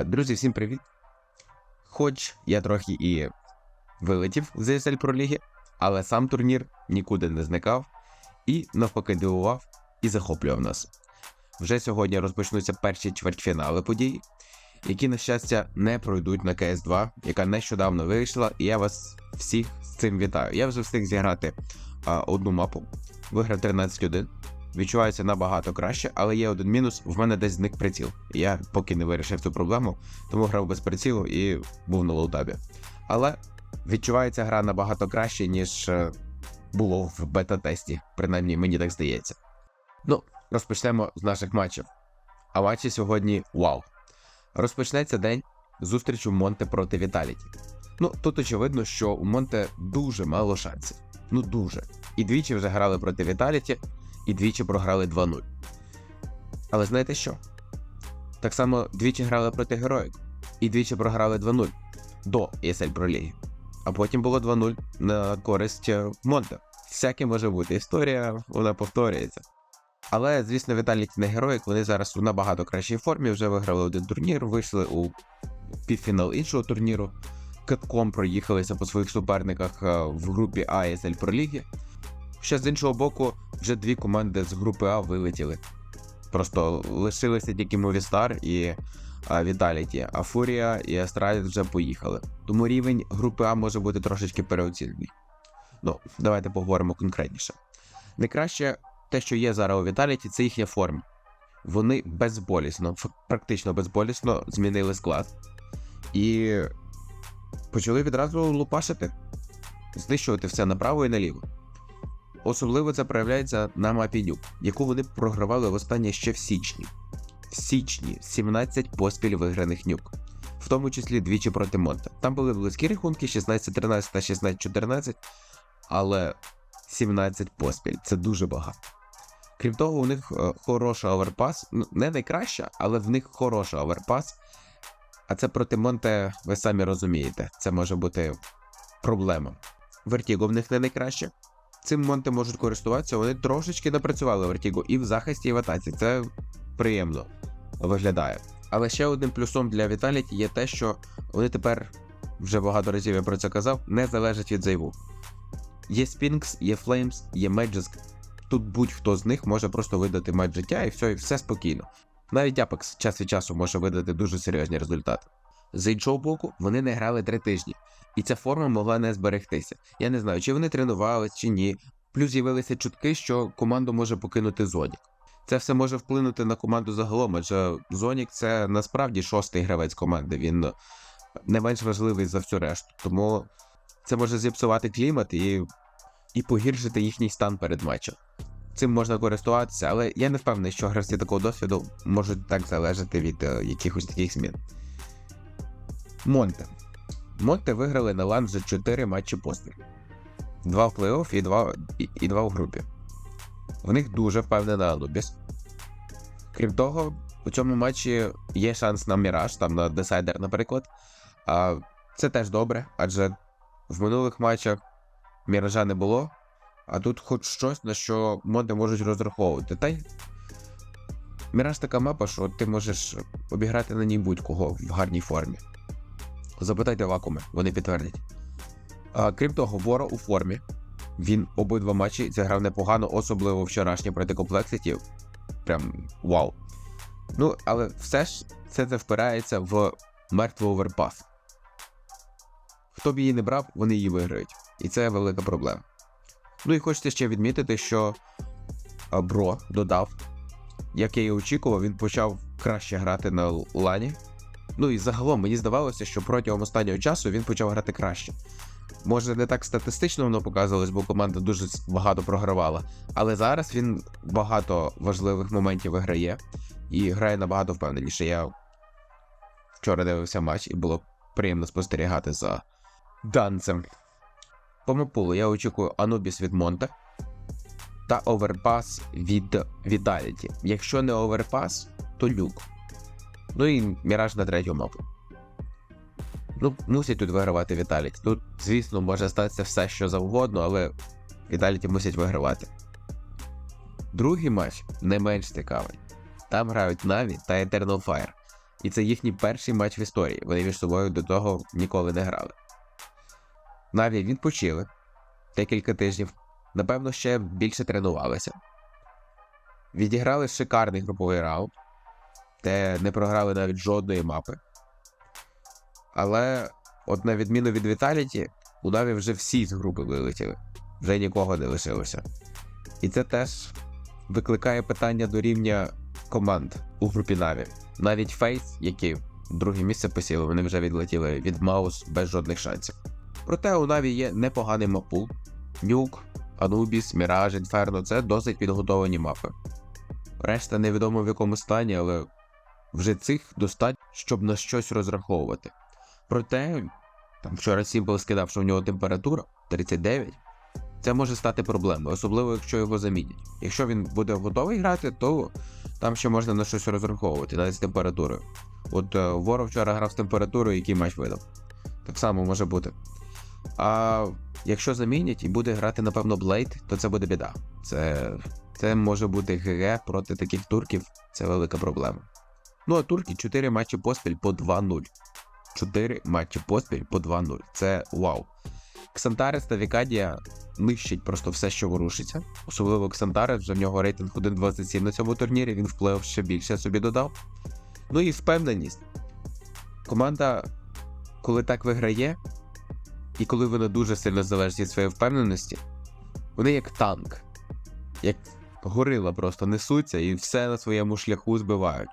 Друзі, всім привіт! Хоч я трохи і вилетів з ESL Pro Ліги, але сам турнір нікуди не зникав і навпаки дивував і захоплював нас. Вже сьогодні розпочнуться перші чвертьфінали подій, які, на щастя, не пройдуть на КС2, яка нещодавно вийшла, і я вас всіх з цим вітаю. Я вже встиг зіграти а, одну мапу, виграв 13-1. Відчувається набагато краще, але є один мінус: в мене десь зник приціл. Я поки не вирішив цю проблему, тому грав без прицілу і був на лоутабі. Але відчувається гра набагато краще, ніж е, було в бета-тесті, принаймні мені так здається. Ну, розпочнемо з наших матчів. А матчі сьогодні вау. Розпочнеться день зустрічу Монте проти Віталіті. Ну, тут очевидно, що у Монте дуже мало шансів. Ну дуже. І двічі вже грали проти Віталіті, і двічі програли 2-0. Але знаєте що? Так само двічі грали проти Героїк, і двічі програли 2-0 до Pro League. А потім було 2-0 на користь е, Монте. Всяке може бути. Історія, вона повторюється. Але, звісно, Віталіті не героїк, вони зараз у набагато кращій формі, вже виграли один турнір, вийшли у півфінал іншого турніру. Катком проїхалися по своїх суперниках е, в групі А ESL Pro League. Ще з іншого боку, вже дві команди з групи А вилетіли. Просто лишилися тільки Movistar і Vitality, а Фурія і Астраліс вже поїхали. Тому рівень групи А може бути трошечки переоцінений. Ну, давайте поговоримо конкретніше. Найкраще те, що є зараз у Vitality, це їхня форма. Вони безболісно, практично безболісно змінили склад. І почали відразу лупашити, знищувати все направо і наліво. Особливо це проявляється на мапі Нюк, яку вони програвали востаннє ще в січні. В січні 17 поспіль виграних нюк, в тому числі двічі проти Монта. Там були близькі рахунки 16-13 та 16-14, але 17 поспіль це дуже багато. Крім того, у них е, хороша оверпас, ну не найкраща, але в них хороша оверпас. А це проти Монте, ви самі розумієте, це може бути проблема. Вертіго в них не найкраще цим Монте можуть користуватися, вони трошечки напрацювали Вертіго і в захисті, і в атаці. Це приємно виглядає. Але ще одним плюсом для Віталіті є те, що вони тепер, вже багато разів я про це казав, не залежать від зайву. Є Spinks, є Flames, є Magisk. Тут будь-хто з них може просто видати матч життя і все, і все спокійно. Навіть Apex час від часу може видати дуже серйозні результати. З іншого боку, вони не грали три тижні, і ця форма могла не зберегтися. Я не знаю, чи вони тренувались, чи ні. Плюс з'явилися чутки, що команду може покинути Зонік. Це все може вплинути на команду загалом, адже Зонік це насправді шостий гравець команди. Він не менш важливий за всю решту. Тому це може зіпсувати клімат і, і погіршити їхній стан перед матчем. Цим можна користуватися, але я не впевнений, що гравці такого досвіду можуть так залежати від е, якихось таких змін. Монте. Монте виграли на лан вже 4 матчі поспіль. Два в плей-офф і два, і, і два в групі. В них дуже впевнена Анубіс. Крім того, у цьому матчі є шанс на Міраж, там на Десайдер, наприклад. А це теж добре, адже в минулих матчах Міража не було, а тут хоч щось, на що Монте можуть розраховувати. Та й Міраж така мапа, що ти можеш обіграти на ній будь-кого в гарній формі. Запитайте вакууми, вони підтвердять. А, крім того, Вора у формі. Він обидва матчі зіграв непогано, особливо вчорашній проти комплекситів. Прям вау. Ну, але все ж це це впирається в мертвий оверпас. Хто б її не брав, вони її виграють. І це велика проблема. Ну і хочеться ще відмітити, що Бро додав, як я і очікував, він почав краще грати на лані. Ну і загалом мені здавалося, що протягом останнього часу він почав грати краще. Може, не так статистично воно показувалось, бо команда дуже багато програвала. Але зараз він багато важливих моментів виграє і грає набагато впевненіше. Я вчора дивився матч і було приємно спостерігати за данцем. По мапулу я очікую Анубіс від Монте та оверпас від Vitality. Якщо не оверпас, то люк. Ну і Міраж на третю мапу. Ну, мусять тут вигравати Віталіті. Тут, звісно, може статися все, що завгодно, але Віталіті мусять вигравати. Другий матч не менш цікавий. Там грають Наві та Eternal Fire. І це їхній перший матч в історії. Вони між собою до того ніколи не грали. Наві відпочили декілька тижнів, напевно, ще більше тренувалися. Відіграли шикарний груповий раунд, де не програли навіть жодної мапи. Але, от на відміну від Віталіті, у Наві вже всі з групи вилетіли, вже нікого не лишилося. І це теж викликає питання до рівня команд у групі Наві. Навіть Фейс, які друге місце посіли, вони вже відлетіли від Маус без жодних шансів. Проте у Наві є непоганий мапул. Нюк, Анубіс, Міраж, Інферно це досить підготовлені мапи. Решта невідомо в якому стані, але вже цих достатньо, щоб на щось розраховувати. Проте, там вчора Сімпл скидав, що в нього температура 39. Це може стати проблемою, особливо якщо його замінять. Якщо він буде готовий грати, то там ще можна на щось розраховувати, навіть з температурою. От е, Ворог вчора грав з температурою, який матч видав. Так само може бути. А якщо замінять і буде грати, напевно, Блейд, то це буде біда. Це, це може бути ГГ проти таких турків, це велика проблема. Ну а турки 4 матчі поспіль по 2-0. 4 матчі поспіль по 2-0. Це вау. Ксантарес та Вікадія нищить просто все, що ворушиться. Особливо Ксантарес, вже в нього рейтинг 1.27 на цьому турнірі, він в плей-офф ще більше собі додав. Ну і впевненість. Команда, коли так виграє, і коли вона дуже сильно залежить від своєї впевненості, вони як танк, як горила просто несуться і все на своєму шляху збивають.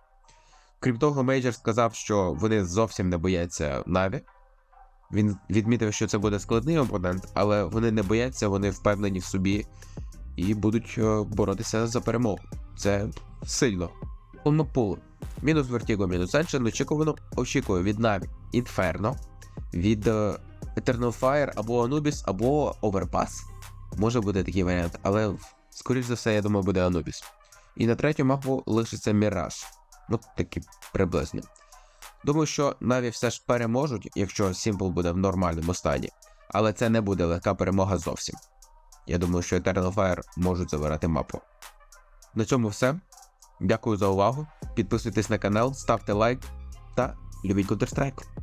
Крім того, Мейджор сказав, що вони зовсім не бояться Наві. Він відмітив, що це буде складний опонент, але вони не бояться, вони впевнені в собі і будуть е, боротися за перемогу. Це сильно. Умапул. Мінус Вертіго, мінус Еншен. Очікувано очікую від Наві Інферно, від е, Eternal Fire або Anubis, або Overpass. Може бути такий варіант, але скоріш за все, я думаю, буде Anubis. І на третю мапу лишиться Міраж. Ну, такі приблизно. Думаю, що Наві все ж переможуть, якщо Сімпл буде в нормальному стані, але це не буде легка перемога зовсім. Я думаю, що Eternal Fire можуть забирати мапу. На цьому все. Дякую за увагу. Підписуйтесь на канал, ставте лайк та любіть Counter-Strike.